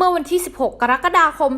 เมื่อวันที่ 16 กรกฎาคม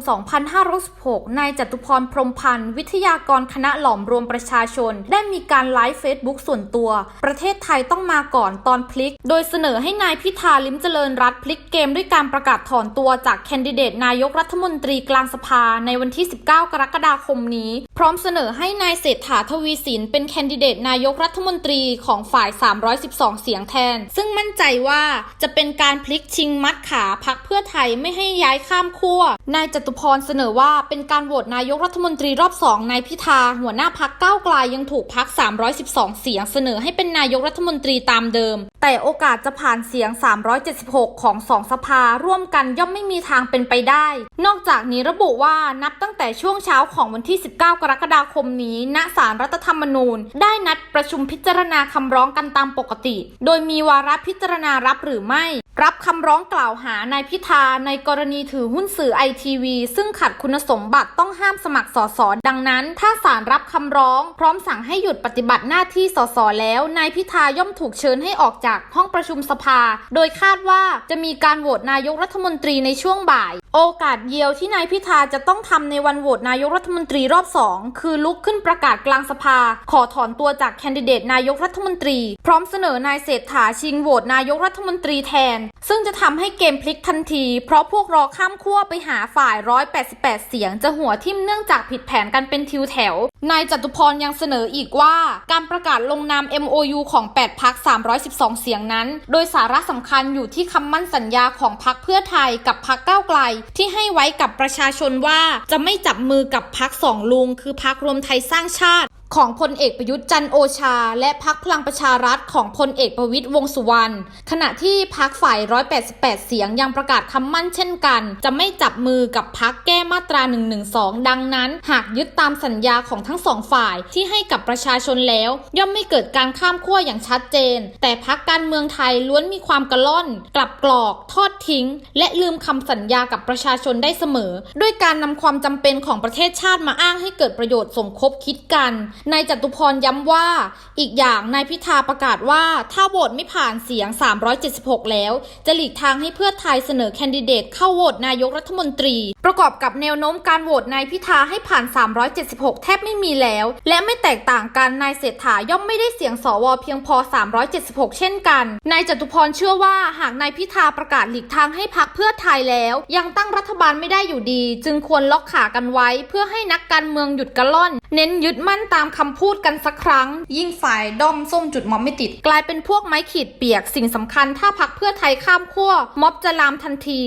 2516 นายจตุพรพรหมพันธ์ วิทยากรคณะหลอมรวมประชาชน ได้มีการไลฟ์เฟซบุ๊กส่วนตัว ประเทศไทยต้องมาก่อนตอนพลิก โดยเสนอให้นายพิธาลิมเจริญรัตพลิกเกมด้วยการประกาศถอนตัวจากแคนดิเดตนายกรัฐมนตรีกลางสภาในวันที่ 19 กรกฎาคมนี้ พร้อมเสนอให้นายเศรษฐาทวีสินเป็นแคนดิเดตนายกรัฐมนตรีของฝ่าย 312 เสียงแทน ซึ่งมั่นใจว่าจะเป็นการพลิกชิงมัดขาพักเพื่อไทยไม่ให้ย้ายข้ามขั้วนายจตุพรเสนอว่าเป็นการโหวตนายกรัฐมนตรีรอบสองนายพิธา หัวหน้าพักก้าวไกลยังถูกพัก 312 เสียงเสนอให้เป็นนายกรัฐมนตรีตามเดิม แต่โอกาสจะผ่านเสียง 376 ของสองสภาร่วมกันย่อมไม่มีทางเป็นไปได้ นอกจากนี้ระบุว่านับตั้งแต่ช่วงเช้าของวันที่ 19 กรกฎาคมนี้ ณ ศาลรัฐธรรมนูญ ได้นัดประชุมพิจารณาคำร้องกันตามปกติ โดยมีวาระพิจารณารับหรือไม่ รับคำร้องกล่าวหานายพิธาในกรณีถือหุ้นสื่อไอทีวีซึ่งขัดคุณสมบัติต้องห้ามสมัครสสดังนั้น ถ้าศาลรับคำร้อง พร้อมสั่งให้หยุดปฏิบัติหน้าที่สสแล้วนายพิธาย่อมถูกเชิญให้ออกจากห้องประชุมสภา โดยคาดว่าจะมีการโหวตนายกรัฐมนตรีในช่วงบ่ายโอกาสเดียวที่นายพิธาจะต้องทำในวันโหวตนายกรัฐมนตรีรอบสองคือลุกขึ้นประกาศกลางสภา ขอถอนตัวจากแคนดิเดตนายกรัฐมนตรี พร้อมเสนอนายเศรษฐาชิงโหวตนายกรัฐมนตรีแทน ซึ่งจะทำให้เกมพลิกทันที เพราะพวกรอข้ามขั้วไปหาฝ่าย 188 เสียงจะหัวทิ่มเนื่องจากผิดแผนกันเป็นทิวแถว นายจตุพรยังเสนออีกว่า การประกาศลงนาม MOU ของ 8 พัก 312 เสียงนั้น โดยสาระสำคัญอยู่ที่คำมั่นสัญญาของพักเพื่อไทยกับพักก้าวไกล ที่ให้ไว้กับประชาชนว่าจะไม่จับมือกับพักสองลุง คือพักรวมไทยสร้างชาติ ของพลเอกประยุทธ์จันโอชา และพักพลังประชารัฐของพลเอกประวิตยวงสุวรรณขณะที่พักฝ่าย 188 เสียงยังประกาศคำมั่นเช่นกัน จะไม่จับมือกับพักแก้มาตรา 112 ดังนั้น หากยึดตามสัญญาของทั้งสองฝ่ายที่ให้กับประชาชนแล้ว ย่อมไม่เกิดการข้ามขั้วอย่างชัดเจน แต่พักการเมืองไทยล้วนมีความกระล่อน กลับกรอก ทอดทิ้ง และลืมคำสัญญากับประชาชนได้เสมอ ด้วยการนำความจำเป็นของประเทศชาติมาอ้างให้เกิดประโยชน์สมคบคิดกันนายจตุพรย้ำว่า อีกอย่างนายพิธาประกาศว่า ถ้าโหวตไม่ผ่านเสียง 376 แล้ว จะหลีกทางให้เพื่อไทยเสนอแคนดิเดตเข้าโหวตนายกรัฐมนตรีประกอบกับแนวโน้มการโหวตนายพิธาให้ผ่าน 376 แทบไม่มีแล้ว และไม่แตกต่างกันนายเศรษฐาย่อมไม่ได้เสียงสวเพียงพอ 376 เช่นกันนายจตุพรเชื่อว่าหากนายพิธาประกาศหลีกทางให้พักเพื่อไทยแล้ว ยังตั้งรัฐบาลไม่ได้อยู่ดี จึงควรล็อกขากันไว้ เพื่อให้นักการเมืองหยุดกระล่อน เน้นยึดมั่นตามคำพูดกันสักครั้ง ยิ่งฝ่ายด้อมส้มจุดม็อบไม่ติด กลายเป็นพวกไม้ขีดเปียกสิ่งสำคัญถ้าพักเพื่อไทยข้ามขั้วม็อบจะลามทันที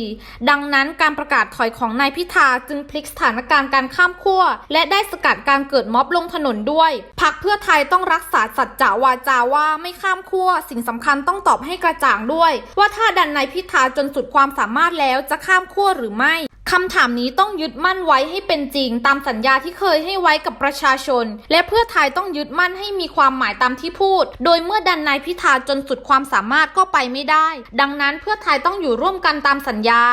ดังนั้นการประกาศถอยของนายพิธาจึงพลิกสถานการณ์การข้ามขั้ว และได้สกัดการเกิดม็อบลงถนนด้วย พักเพื่อไทยต้องรักษาสัจจะวาจาว่าไม่ข้ามขั้ว สิ่งสำคัญต้องตอบให้กระจ่างด้วย ว่าถ้าดันนายพิธาจนสุดความสามารถแล้วจะข้ามขั้วหรือไม่คำถามนี้ต้องยึดมั่นไว้ให้เป็นจริง ตามสัญญาที่เคยให้ไว้กับประชาชน และเพื่อไทยต้องยึดมั่นให้มีความหมายตามที่พูด โดยเมื่อดันนายพิธาจนสุดความสามารถก็ไปไม่ได้ ดังนั้นเพื่อไทยต้องอยู่ร่วมกันตามสัญญา